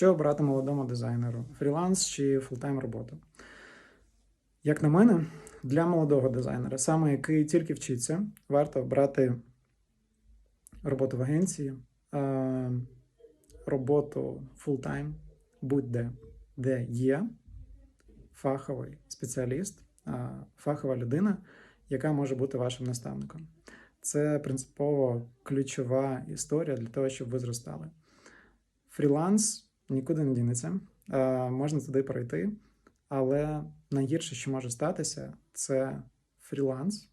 Що обрати молодому дизайнеру? Фріланс чи фултайм роботу? Як на мене, для молодого дизайнера, саме який тільки вчиться, варто обрати роботу в агенції, е, роботу фултайм, будь-де, де є фаховий спеціаліст, е, фахова людина, яка може бути вашим наставником. Це принципово ключова історія для того, щоб ви зростали. Фріланс нікуди не дінеться, е, можна туди пройти, але найгірше, що може статися, це фріланс,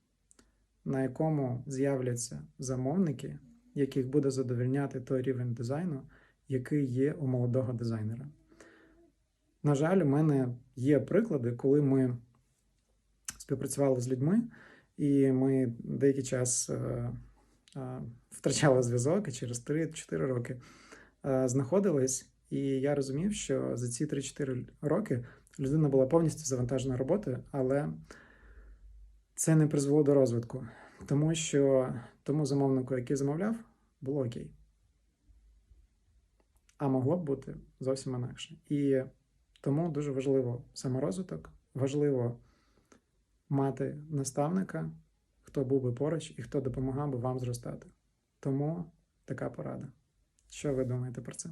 на якому з'являться замовники, яких буде задовольняти той рівень дизайну, який є у молодого дизайнера. На жаль, у мене є приклади, коли ми співпрацювали з людьми, і ми деякий час е, е, втрачали зв'язок і через 3-4 роки е, знаходились. І я розумів, що за ці 3-4 роки людина була повністю завантажена роботою, але це не призвело до розвитку, тому що тому замовнику, який замовляв, було окей. А могло б бути зовсім інакше. І тому дуже важливо саморозвиток, важливо мати наставника, хто був би поруч і хто допомагав би вам зростати. Тому така порада. Що ви думаєте про це?